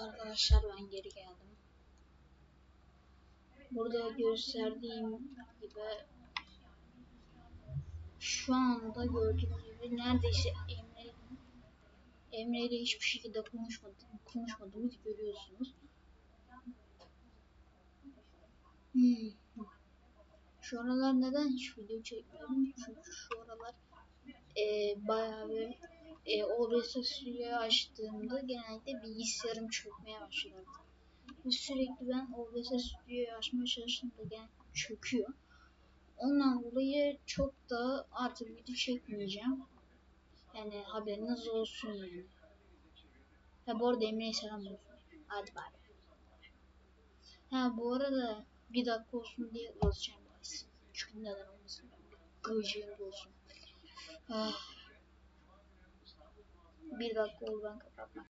arkadaşlar ben geri geldim. Burada gösterdiğim gibi şu anda gördüğünüz gibi neredeyse Emre Emre ile hiçbir şekilde konuşmadım, konuşmadığımızı görüyorsunuz. Hmm. Şu aralar neden hiç video çekmiyorum? Çünkü şu aralar e, bayağı bir e, OBS Studio'yu açtığımda genellikle bilgisayarım çökmeye başladı. Ve sürekli ben OBS Studio'yu açmaya çalıştığımda genellikle çöküyor. Ondan dolayı çok da artık video çekmeyeceğim. Yani haberiniz olsun yani. Ha bu arada Emre'ye selam olsun. Hadi bay. Ha bu arada bir dakika olsun diye yazacağım. Çünkü neden olmasın. Gıcığım olsun. Ah. Bir dakika oldu ben kapatmak